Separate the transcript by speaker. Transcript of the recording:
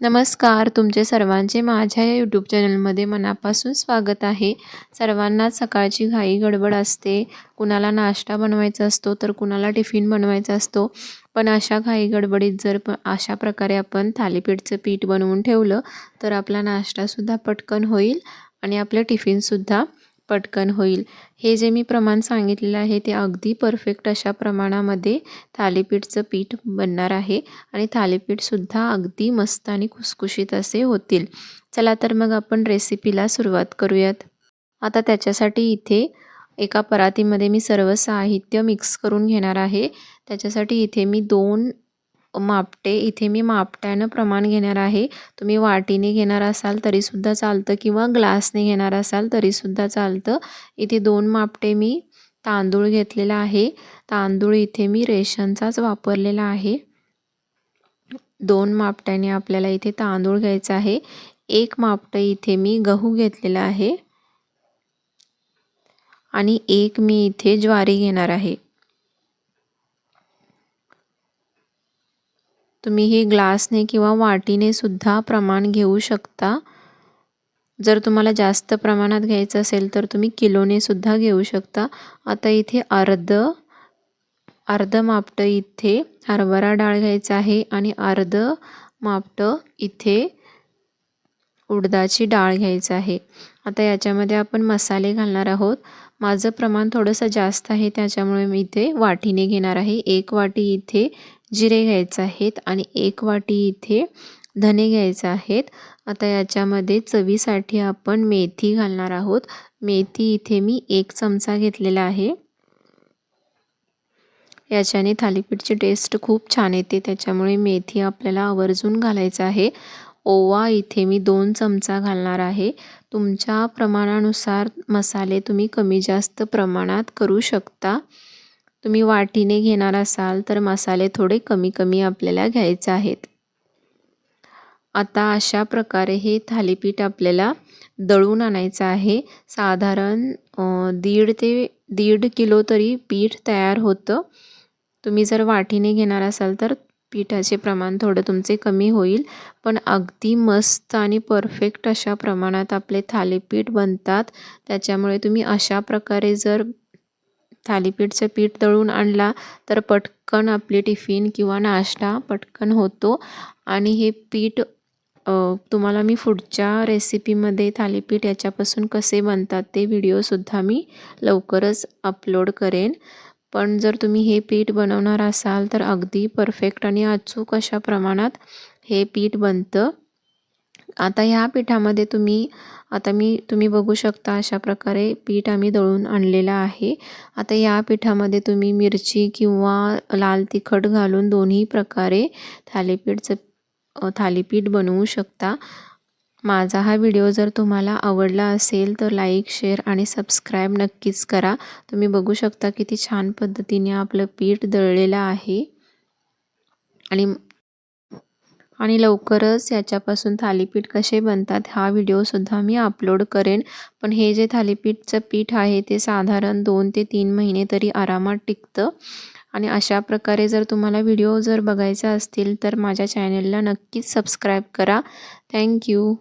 Speaker 1: नमस्कार तुमचे सर्वांचे माझ्या या यूट्यूब चॅनलमध्ये मनापासून स्वागत आहे. सर्वांना सकाळची घाई गडबड असते कुणाला नाश्ता बनवायचा असतो तर कुणाला टिफिन बनवायचा असतो. पण अशा घाई गडबडीत जर प अशा प्रकारे आपण थालीपीठचं पीठ बनवून ठेवलं तर आपला नाश्तासुद्धा पटकन होईल आणि आपलं टिफिनसुद्धा पटकन होईल. हे जे मी प्रमाण सांगितलेलं आहे ते अगदी परफेक्ट अशा प्रमाणामध्ये थालीपीठचं पीठ बनणार आहे आणि थालीपीठसुद्धा अगदी मस्त आणि खुसखुशीत असे होतील. चला तर मग आपण रेसिपीला सुरुवात करूयात. आता त्याच्यासाठी इथे एका परातीमध्ये मी सर्व साहित्य मिक्स करून घेणार आहे. त्याच्यासाठी इथे मी दोन मापटे. इथे मी मापट्यानं प्रमाण घेणार आहे. तुम्ही वाटीने घेणार असाल तरीसुद्धा चालतं किंवा ग्लासने घेणार असाल तरीसुद्धा चालतं. इथे दोन मापटे मी तांदूळ घेतलेला आहे. तांदूळ इथे मी रेशनचाच वापरलेला आहे. दोन मापट्याने आपल्याला इथे तांदूळ घ्यायचा आहे. एक मापटं इथे मी गहू घेतलेला आहे. आणि एक मी इथे ज्वारी घेणार आहे. तुम्ही हे ग्लासने किंवा वाटीने सुद्धा प्रमाण घेऊ शकता. जर तुम्हाला जास्त प्रमाणात घ्यायचं असेल तर तुम्ही किलोने सुद्धा घेऊ शकता. आता इथे अर्ध अर्ध मापटं इथे हरभरा डाळ घ्यायचं आहे आणि अर्ध मापटं इथे उडदाची डाळ घ्यायचं आहे. आता याच्यामध्ये आपण मसाले घालणार आहोत. माझं प्रमाण थोडंसं जास्त आहे त्याच्यामुळे मी इथे वाटीने घेणार आहे. एक वाटी इथे जिरे घ्यायचे आहेत आणि एक वाटी इथे धने घ्यायचे आहेत. आता याच्यामध्ये चवीसाठी आपण मेथी घालणार आहोत. मेथी इथे मी एक चमचा घेतलेला आहे. याच्याने थालीपीठची टेस्ट खूप छान येते. त्याच्यामुळे मेथी आपल्याला आवर्जून घालायचं आहे. ओवा इथे मी दोन चमचा घालणार आहे. तुमच्या प्रमाणानुसार मसाले तुम्ही कमी जास्त प्रमाणात करू शकता. तुम्ही वाटीने घेणार असाल तर मसाले थोडे कमी कमी आपल्याला घ्यायचे आहेत. आता अशा प्रकारे हे थालीपीठ आपल्याला दळून आणायचं आहे. साधारण दीड ते दीड किलो तरी पीठ तयार होतं. तुम्ही जर वाटीने घेणार असाल तर पिठाचे प्रमाण थोडं तुमचे कमी होईल. पण अगदी मस्त आणि परफेक्ट अशा प्रमाणात आपले थालीपीठ बनतात. त्याच्यामुळे तुम्ही अशा प्रकारे जर थालीपीठचं पीठ दळून आणला तर पटकन आपली टिफिन किंवा नाश्ता पटकन होतो. आणि हे पीठ तुम्हाला मी पुढच्या रेसिपीमध्ये थालीपीठ याच्यापासून कसे बनतात ते व्हिडिओसुद्धा मी लवकरच अपलोड करेन. पण जर तुम्ही हे पीठ बनवणार असाल तर अगदी परफेक्ट आणि अचूक अशा प्रमाणात हे पीठ बनतं. आता ह्या पिठामध्ये तुम्ही आता मी तुम्ही बघू शकता अशा प्रकारे पीठ आम्ही दळून आणलेलं आहे. आता या पिठामध्ये तुम्ही मिरची किंवा लाल तिखट घालून दोन्ही प्रकारे थालीपीठचं थालीपीठ बनवू शकता. माझा हा व्हिडिओ जर तुम्हाला आवडला असेल तर लाईक शेअर आणि सबस्क्राईब नक्कीच करा. तुम्ही बघू शकता किती छान पद्धतीने आपलं पीठ दळलेलं आहे. आणि आणि लवकरच याच्यापासून थालीपीठ कसे बनतात हा व्हिडिओसुद्धा मी अपलोड करेन. पण हे जे थालीपीठचं पीठ आहे ते साधारण दोन ते तीन महिने तरी आरामात टिकतं. आणि अशा प्रकारे जर तुम्हाला व्हिडिओ जर बघायचा असतील तर माझ्या चॅनलला नक्कीच सबस्क्राईब करा. थँक्यू